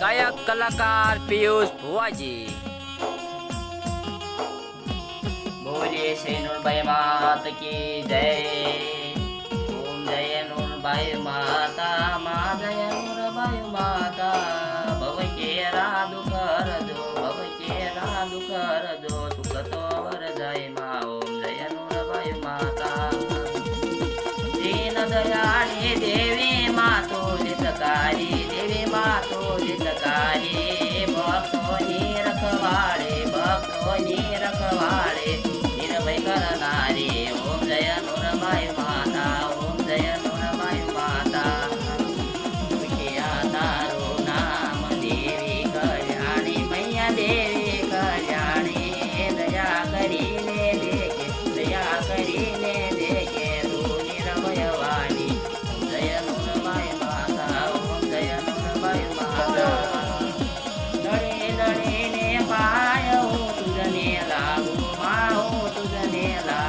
ગાયક કલાકાર પિયુષ ભુવાજી. બોલીએ શ્રી નુરભાઈ માત કી જય. ઓમ જય નુરભાઈ માતા, મા જય નુરભાઈ માતા. ભવ કે રાદુ કરજો ભવ કે રાદુ કરજો. સુખ તો વરજાય મા, ઓમ જય નુરભાઈ માતા. દીન દયાળી દેવી માતો લિતકારી દેવી માતો લિતકારી ભક્તોની રખવાળે ભક્તોની રખવાળે નિર્ભય કરનારી ઓમ જય નુરભાઈ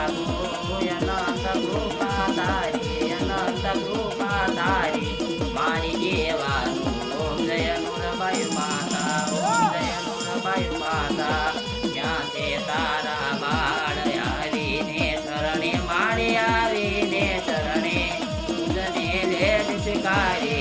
ગુરુ અનંત કૃપા તારી અનંત કૃપા તારી મારી દેવાનું ઓમ જય નુરબાઈ માતા ઓમ જય નુરબાઈ માતા જ્યાં તે તારા બાળ આવીને શરણે મારે આવીને શરણે શિકારી